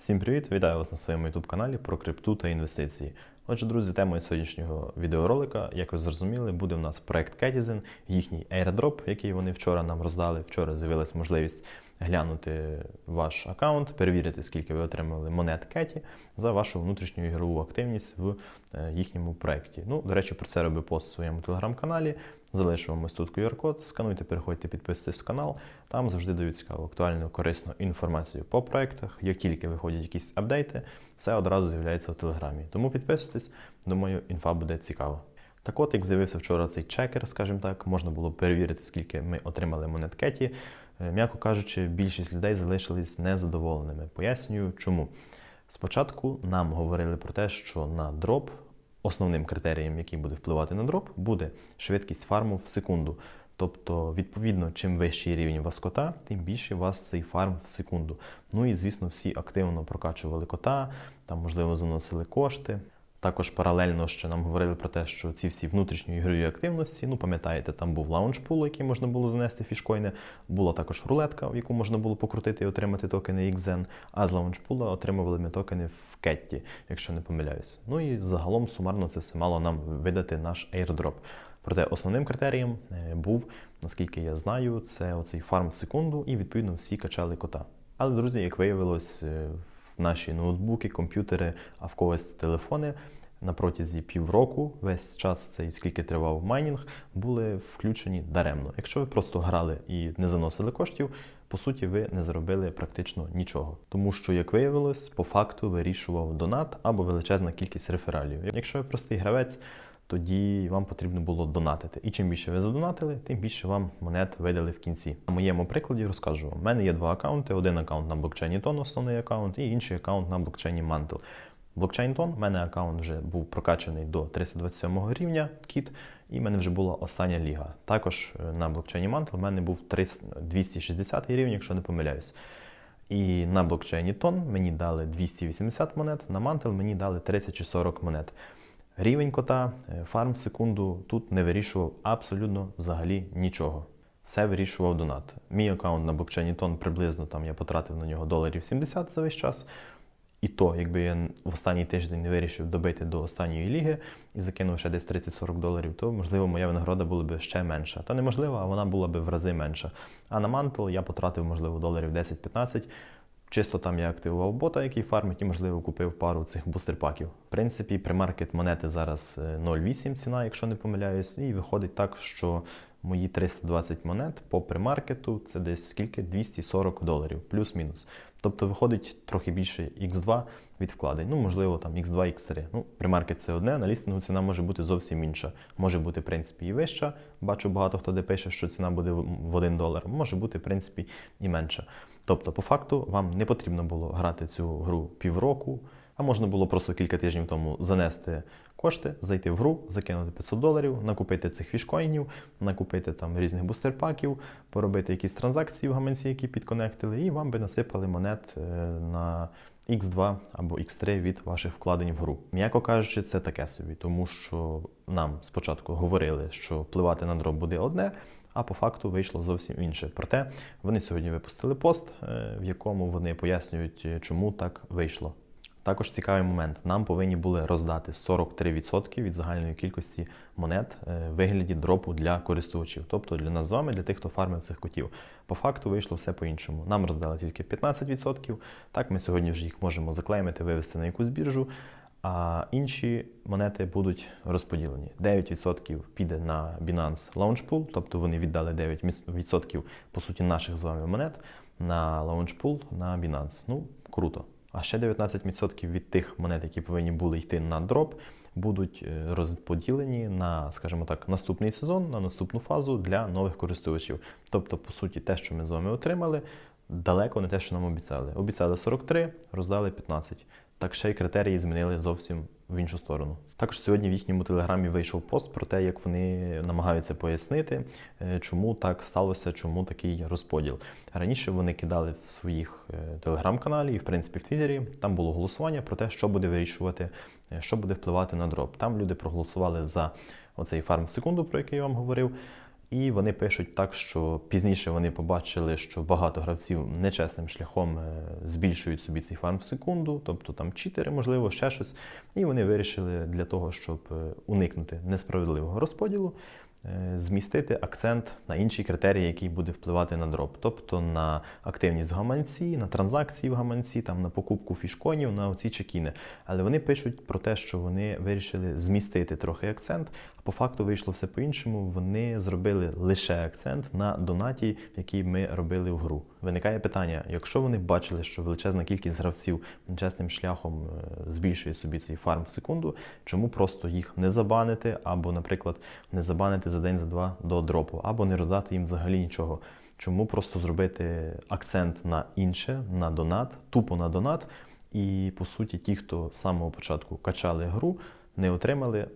Всім привіт! Вітаю вас на своєму YouTube каналі про крипту та інвестиції. Отже, друзі, темою сьогоднішнього відеоролика, як ви зрозуміли, буде у нас проект Ketizen, їхній airdrop, який вони вчора нам роздали. Вчора з'явилась можливість глянути ваш аккаунт, перевірити, скільки ви отримали монет Кеті за вашу внутрішню ігрову активність в е, їхньому проекті. Ну, до речі, про це робив пост у своєму телеграм-каналі. Залишу вам ось тут QR-код, скануйте, переходьте, підписуйтесь в канал. Там завжди дають цікаву, актуальну, корисну інформацію по проектах. Як тільки виходять якісь апдейти, все одразу з'являється в телеграмі. Тому підписуйтесь, думаю, інфа буде цікава. Так от, як з'явився вчора цей чекер, скажімо так, можна було перевірити, скільки ми отримали монет Кеті. Е, М'яко кажучи, більшість людей залишились незадоволеними. Пояснюю, чому. Спочатку нам говорили про те, що на дроп основним критерієм, який буде впливати на дроп, буде швидкість фарму в секунду. Тобто, відповідно, чим вищий рівень у вас кота, тим більше у вас цей фарм в секунду. Ну і звісно, всі активно прокачували кота, там, можливо, заносили кошти. Також паралельно ще нам говорили про те, що ці всі внутрішні ігрові активності, ну пам'ятаєте, там був лаунчпул, який можна було занести фішкоїни, була також рулетка, в яку можна було покрутити і отримати токени XZen, а з лаунчпула отримували ми токени в Кетті, якщо не помиляюсь. Ну і загалом сумарно це все мало нам видати наш airdrop. Проте основним критерієм е, був, наскільки я знаю, це оцей фарм в секунду, і відповідно всі качали кота. Але, друзі, як виявилось, е, наші ноутбуки, комп'ютери, а в когось телефони на протязі півроку, весь час цей скільки тривав майнінг, були включені даремно. Якщо ви просто грали і не заносили коштів, по суті, ви не заробили практично нічого. Тому що, як виявилось, по факту вирішував донат або величезна кількість рефералів. Якщо ви простий гравець, тоді вам потрібно було донатити. І чим більше ви задонатили, тим більше вам монет видали в кінці. На моєму прикладі розкажу вам. У мене є два аккаунти: один аккаунт на блокчейні Ton, основний аккаунт, і інший аккаунт на блокчейні Mantle. Блокчейн Ton, в мене аккаунт вже був прокачаний до 327 рівня кіт, і в мене вже була остання ліга. Також е, на блокчейні Mantle в мене був 300 260 рівень, якщо не помиляюсь. І на блокчейні Ton мені дали 280 монет, на Mantle мені дали 30 чи 40 монет. Рівень кота, е, фарм секунду тут не вирішував абсолютно взагалі нічого. Все вирішував донат. Мій аккаунт на блокчейні Тон приблизно там я потратив на нього доларів 70 за весь час. І то, якби я в останній тиждень не вирішив добити до останньої ліги і закинув ще десь 30-40 доларів, то можливо моя винагорода була б ще менша. Та неможливо, а вона була б в рази менша. А на мантл я потратив, можливо, доларів 10-15. Чисто там я активував бота, який фармить, і, можливо, купив пару цих бустерпаків. В принципі, примаркет монети зараз е, 0,8 ціна, якщо не помиляюсь, і виходить так, що мої 320 монет по примаркету це десь скільки? 240 доларів, плюс-мінус. Тобто виходить трохи більше X2 від вкладень. Ну, можливо, там X2, X3. Ну, примаркет це одне, на лістингу ціна може бути зовсім інша. Може бути, в принципі, і вища. Бачу, багато хто де пише, що ціна буде в 1 долар. Може бути, в принципі, і менша. Тобто, по факту, вам не потрібно було грати цю гру півроку, а можна було просто кілька тижнів тому занести кошти, зайти в гру, закинути 500 доларів, накупити цих фішкоїнів, накупити там різних бустерпаків, поробити якісь транзакції в гаманці, які підконектили, і вам би насипали монет е, на X2 або X3 від ваших вкладень в гру. М'яко кажучи, це таке собі, тому що нам спочатку говорили, що впливати на дроп буде одне. А по факту вийшло зовсім інше. Проте вони сьогодні випустили пост, е, в якому вони пояснюють, е, чому так вийшло. Також цікавий момент. Нам повинні були роздати 43% від загальної кількості монет е, в вигляді дропу для користувачів, тобто для нас з вами, для тих, хто фармив цих котів. По факту вийшло все по-іншому. Нам роздали тільки 15%. Так, ми сьогодні вже їх можемо заклеймити, вивести на якусь біржу. А інші монети будуть розподілені. 9% піде на Binance Launchpool, тобто вони віддали 9% по суті наших з вами монет на Launchpool на Binance. Ну, круто. А ще 19% від тих монет, які повинні були йти на дроп, будуть е, розподілені на, скажімо так, наступний сезон, на наступну фазу для нових користувачів. Тобто, по суті, те, що ми з вами отримали, далеко не те, що нам обіцяли. Обіцяли 43, роздали 15. Так ще й критерії змінили зовсім в іншу сторону. Також сьогодні в їхньому телеграмі вийшов пост про те, як вони намагаються пояснити, е, чому так сталося, чому такий розподіл. Раніше вони кидали в своїх е, телеграм-каналі і, в принципі, в Твіттері. Там було голосування про те, що буде вирішувати, е, що буде впливати на дроп. Там люди проголосували за оцей фарм секунду, про який я вам говорив. І вони пишуть так, що пізніше вони побачили, що багато гравців нечесним шляхом е, збільшують собі цей фарм в секунду, тобто там читери, можливо, ще щось. І вони вирішили для того, щоб е, уникнути несправедливого розподілу, е, змістити акцент на інші критерії, який буде впливати на дроп, тобто на активність в гаманці, на транзакції в гаманці, там на покупку фішконів, на оці чекіни. Але вони пишуть про те, що вони вирішили змістити трохи акцент. По факту вийшло все по-іншому. Вони зробили лише акцент на донаті, який ми робили в гру. Виникає питання: якщо вони бачили, що величезна кількість гравців нечесним шляхом е, збільшує собі цей фарм в секунду, чому просто їх не забанити, або, наприклад, не забанити за день за два до дропу, або не роздати їм взагалі нічого. Чому просто зробити акцент на інше, на донат, тупо на донат, і по суті, ті, хто з самого початку качали гру, не отримали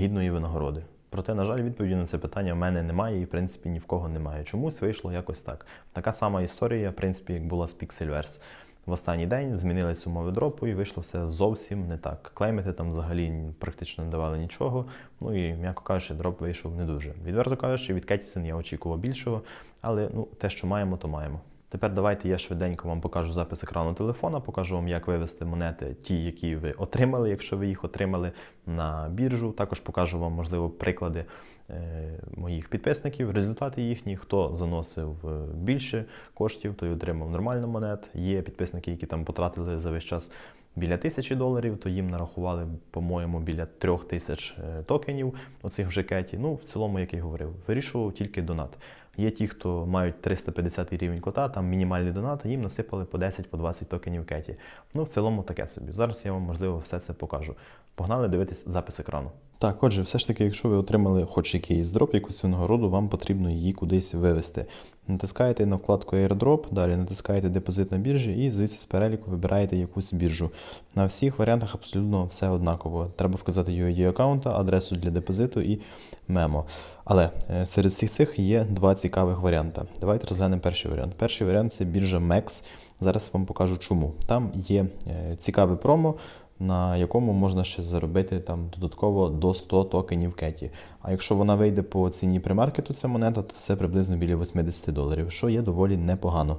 гідної винагороди. Проте, на жаль, відповіді на це питання в мене немає і, в принципі, ні в кого немає. Чомусь вийшло якось так. Така сама історія, в принципі, як була з Pixelverse. В останній день змінились умови дропу і вийшло все зовсім не так. Клеймити там взагалі практично не давали нічого. Ну і, м'яко кажучи, дроп вийшов не дуже. Відверто кажучи, від Кетісен я очікував більшого, але ну, те, що маємо, то маємо. Тепер давайте я швиденько вам покажу запис екрану телефона, покажу вам, як вивести монети, ті, які ви отримали, якщо ви їх отримали на біржу. Також покажу вам, можливо, приклади е, моїх підписників, результати їхні. Хто заносив е, більше коштів, той отримав нормально монет. Є підписники, які там потратили за весь час біля тисячі доларів, то їм нарахували, по-моєму, біля трьох тисяч е, токенів оцих в жекеті. Ну, в цілому, як я говорив, вирішував тільки донат. Є ті, хто мають 350 рівень кота, там мінімальний донат, їм насипали по 10 по 20 токенів кеті. Ну, в цілому таке собі. Зараз я вам, можливо, все це покажу. Погнали дивитись запис екрану. Так, отже, все ж таки, якщо ви отримали хоч якийсь дроп, якусь винагороду, вам потрібно її кудись вивести. Натискаєте на вкладку AirDrop, далі натискаєте депозит на біржі і звідси з переліку вибираєте якусь біржу. На всіх варіантах абсолютно все однаково. Треба вказати UID аккаунта, адресу для депозиту і мемо. Але е, серед всіх цих є два цікавих варіанти. Давайте розглянемо перший варіант. Перший варіант це біржа MEX. Зараз вам покажу чому. Там є е, цікаве промо на якому можна ще заробити там додатково до 100 токенів кеті. А якщо вона вийде по ціні примаркету, ця монета, то це приблизно біля 80 доларів, що є доволі непогано.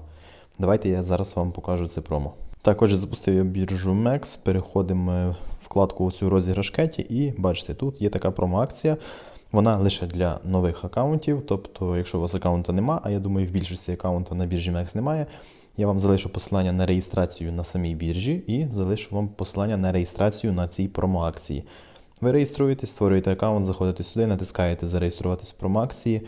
Давайте я зараз вам покажу це промо. Також запустив я біржу MEX, переходимо в вкладку цю розіграш кеті, і бачите, тут є така промо-акція. Вона лише для нових аккаунтів. Тобто, якщо у вас аккаунта нема, а я думаю, в більшості аккаунта на біржі MEX немає. Я вам залишу посилання на реєстрацію на самій біржі і залишу вам посилання на реєстрацію на цій промо-акції. Ви реєструєтесь, створюєте аккаунт, заходите сюди, натискаєте зареєструватись в промо-акції,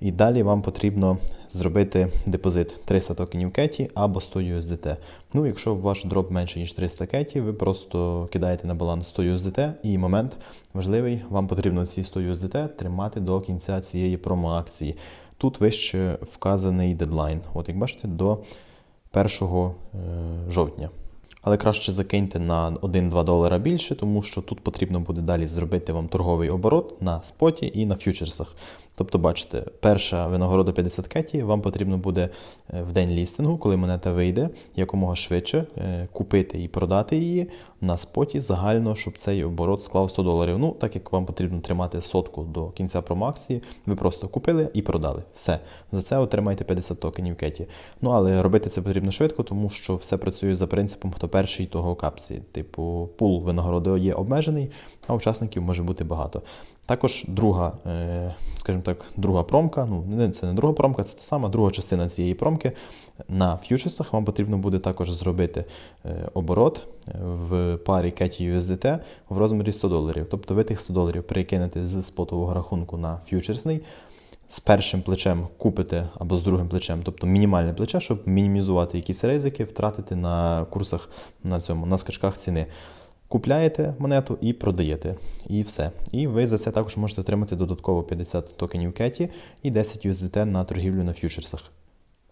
і далі вам потрібно зробити депозит 300 токенів кеті або 100 USDT. Ну, якщо ваш дроп менше, ніж 300 кеті, ви просто кидаєте на баланс 100 USDT, і момент важливий, вам потрібно ці 100 USDT тримати до кінця цієї промо-акції. Тут вище вказаний дедлайн. От як бачите, до 1 жовтня. Але краще закиньте на 1-2 долара більше, тому що тут потрібно буде далі зробити вам торговий оборот на споті і на ф'ючерсах. Тобто, бачите, перша винагорода 50 кеті, вам потрібно буде е, в день лістингу, коли монета вийде, якомога швидше е, купити і продати її на споті загально, щоб цей оборот склав 100 доларів. Ну, так як вам потрібно тримати сотку до кінця промоакції, ви просто купили і продали. Все. За це отримаєте 50 токенів кеті. Ну, але робити це потрібно швидко, тому що все працює за принципом, хто перший, того капці. Типу, пул винагороди є обмежений, а учасників може бути багато. Також друга, е, скажімо так, друга промка. Ну, це не друга промка, це та сама друга частина цієї промки. На фьючерсах вам потрібно буде також зробити е, оборот в парі Кеті USDT в розмірі 100 доларів. Тобто ви тих 100 доларів перекинете з спотового рахунку на фьючерсний. З першим плечем купите або з другим плечем, тобто мінімальне плече, щоб мінімізувати якісь ризики, втратити на курсах на цьому, на скачках ціни. Купляєте монету і продаєте. І все. І ви за це також можете отримати додатково 50 токенів кеті і 10 USDT на торгівлю на фьючерсах.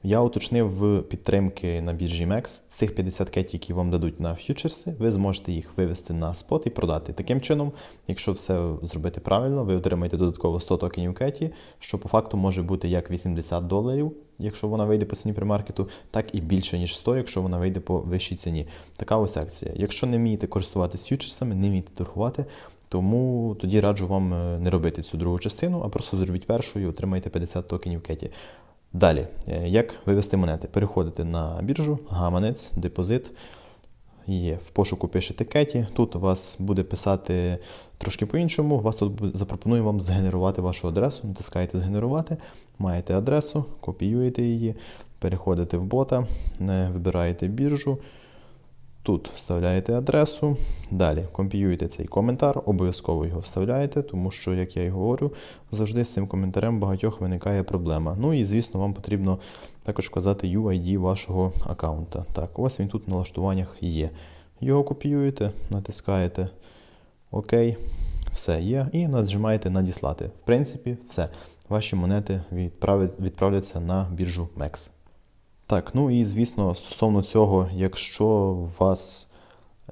Я уточнив в підтримки на біржі MEX цих 50 кеті, які вам дадуть на фьючерси, ви зможете їх вивести на спот і продати. Таким чином, якщо все зробити правильно, ви отримаєте додатково 100 токенів кеті, що по факту може бути як 80 доларів, якщо вона вийде по ціні примаркету, так і більше, ніж 100, якщо вона вийде по вищій ціні. Така ось акція. Якщо не вмієте користуватися фьючерсами, не вмієте торгувати, Тому тоді раджу вам е, не робити цю другу частину, а просто зробіть першу і отримайте 50 токенів кеті. Далі, е, як вивести монети? Переходите на біржу, гаманець, депозит. Є в пошуку пишете кеті. Тут вас буде писати трошки по-іншому. Вас тут запропонує вам згенерувати вашу адресу. Натискаєте згенерувати, маєте адресу, копіюєте її, переходите в бота, вибираєте біржу. Тут вставляєте адресу, далі компіюєте цей коментар, обов'язково його вставляєте, тому що, як я і говорю, завжди з цим коментарем багатьох виникає проблема. Ну і, звісно, вам потрібно також вказати UID вашого аккаунта. Так, ось він тут в налаштуваннях є. Його копіюєте, натискаєте ОК, все є, і нажимаєте надіслати. В принципі, все. Ваші монети відправляться на біржу MEX. Так, ну і звісно, стосовно цього, якщо у вас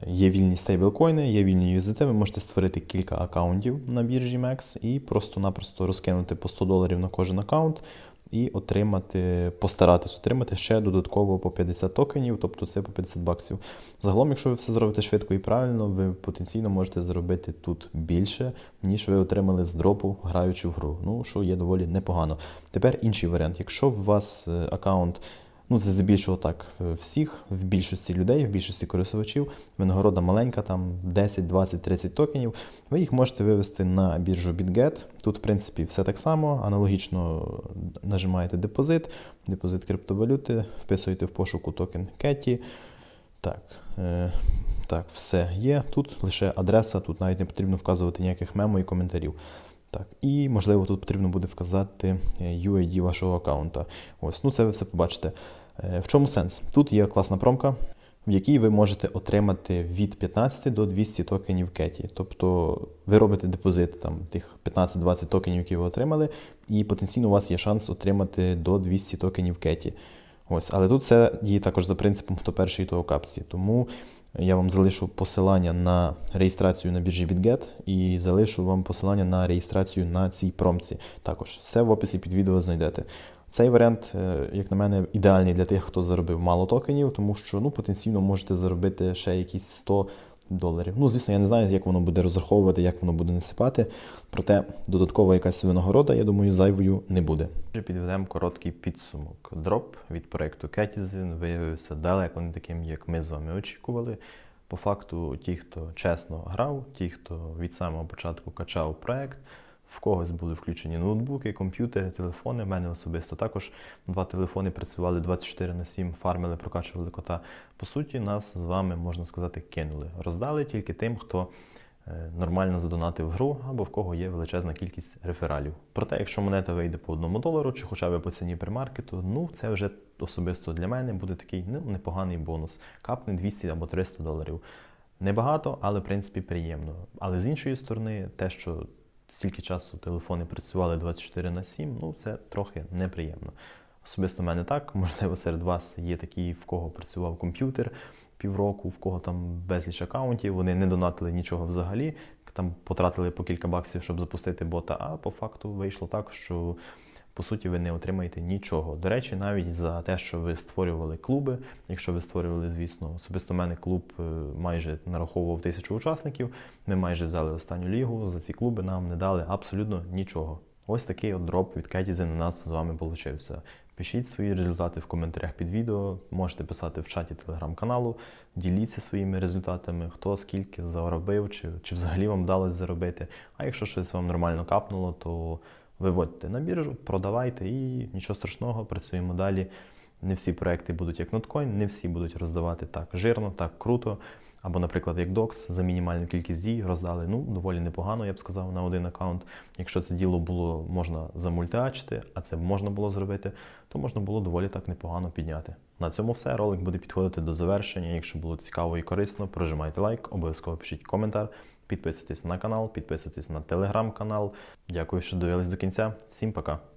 є вільні стейблкоїни, є вільні USDT, ви можете створити кілька аккаунтів на біржі MEX і просто-напросто розкинути по 100 доларів на кожен аккаунт і отримати, постаратись отримати ще додатково по 50 токенів, тобто це по 50 баксів. Загалом, якщо ви все зробите швидко і правильно, ви потенційно можете заробити тут більше, ніж ви отримали з дропу, граючи в гру. Ну, що є доволі непогано. Тепер інший варіант. Якщо у вас е, аккаунт Ну, це здебільшого так всіх, в більшості людей, в більшості користувачів. Винагорода маленька, там 10, 20, 30 токенів. Ви їх можете вивести на біржу BitGet. Тут, в принципі, все так само. Аналогічно нажимаєте депозит, депозит криптовалюти, вписуєте в пошуку токен Кеті. Так, е, так, все є. Тут лише адреса, тут навіть не потрібно вказувати ніяких мемо і коментарів. Так, і можливо тут потрібно буде вказати е, UID вашого аккаунта. Ось, ну це ви все побачите. Е, В чому сенс? Тут є класна промка, в якій ви можете отримати від 15 до 200 токенів кеті. Тобто ви робите депозит там тих 15-20 токенів, які ви отримали, і потенційно у вас є шанс отримати до 200 токенів кеті. Ось, але тут це діє також за принципом хто перший, то у капці. Тому я вам залишу посилання на реєстрацію на біржі BitGet і залишу вам посилання на реєстрацію на цій промці. Також все в описі під відео знайдете. Цей варіант, е, як на мене, ідеальний для тих, хто заробив мало токенів, тому що ну, потенційно можете заробити ще якісь 100 доларів. Ну, звісно, я не знаю, як воно буде розраховувати, як воно буде насипати. Проте додаткова якась винагорода, я думаю, зайвою не буде. Підведемо короткий підсумок. Дроп від проекту Кетізін виявився далеко не таким, як ми з вами очікували. По факту, ті, хто чесно грав, ті, хто від самого початку качав проект, в когось були включені ноутбуки, комп'ютери, телефони. У мене особисто також два телефони працювали 24 на 7, фармили, прокачували кота. По суті, нас з вами, можна сказати, кинули. Роздали тільки тим, хто е, нормально задонатив гру або в кого є величезна кількість рефералів. Проте, якщо монета вийде по одному долару чи хоча б по ціні примаркету, ну це вже особисто для мене буде такий ну, непоганий бонус. Капне 200 або 300 доларів. Небагато, але в принципі приємно. Але з іншої сторони, те, що стільки часу телефони працювали 24 на 7, ну це трохи неприємно. Особисто в мене так, можливо, серед вас є такі, в кого працював комп'ютер півроку, в кого там безліч акаунтів, вони не донатили нічого взагалі, там потратили по кілька баксів, щоб запустити бота, а по факту вийшло так, що по суті ви не отримаєте нічого. До речі, навіть за те, що ви створювали клуби, якщо ви створювали, звісно, особисто в мене клуб е, майже нараховував тисячу учасників, ми майже взяли останню лігу, за ці клуби нам не дали абсолютно нічого. Ось такий от дроп від Кетізен у нас з вами получився. Пишіть свої результати в коментарях під відео, можете писати в чаті телеграм-каналу, діліться своїми результатами, хто скільки заробив, чи, чи взагалі вам вдалося заробити. А якщо щось вам нормально капнуло, то виводьте на біржу, продавайте і нічого страшного, працюємо далі. Не всі проекти будуть як Notcoin, не всі будуть роздавати так жирно, так круто. Або, наприклад, як Docs за мінімальну кількість дій роздали ну, доволі непогано, я б сказав, на один аккаунт. Якщо це діло було можна замультиачити, а це можна було зробити, то можна було доволі так непогано підняти. На цьому все. Ролик буде підходити до завершення. Якщо було цікаво і корисно, прожимайте лайк, обов'язково пишіть коментар, підписуйтесь на канал, підписуйтесь на телеграм-канал. Дякую, що дивились до кінця. Всім пока!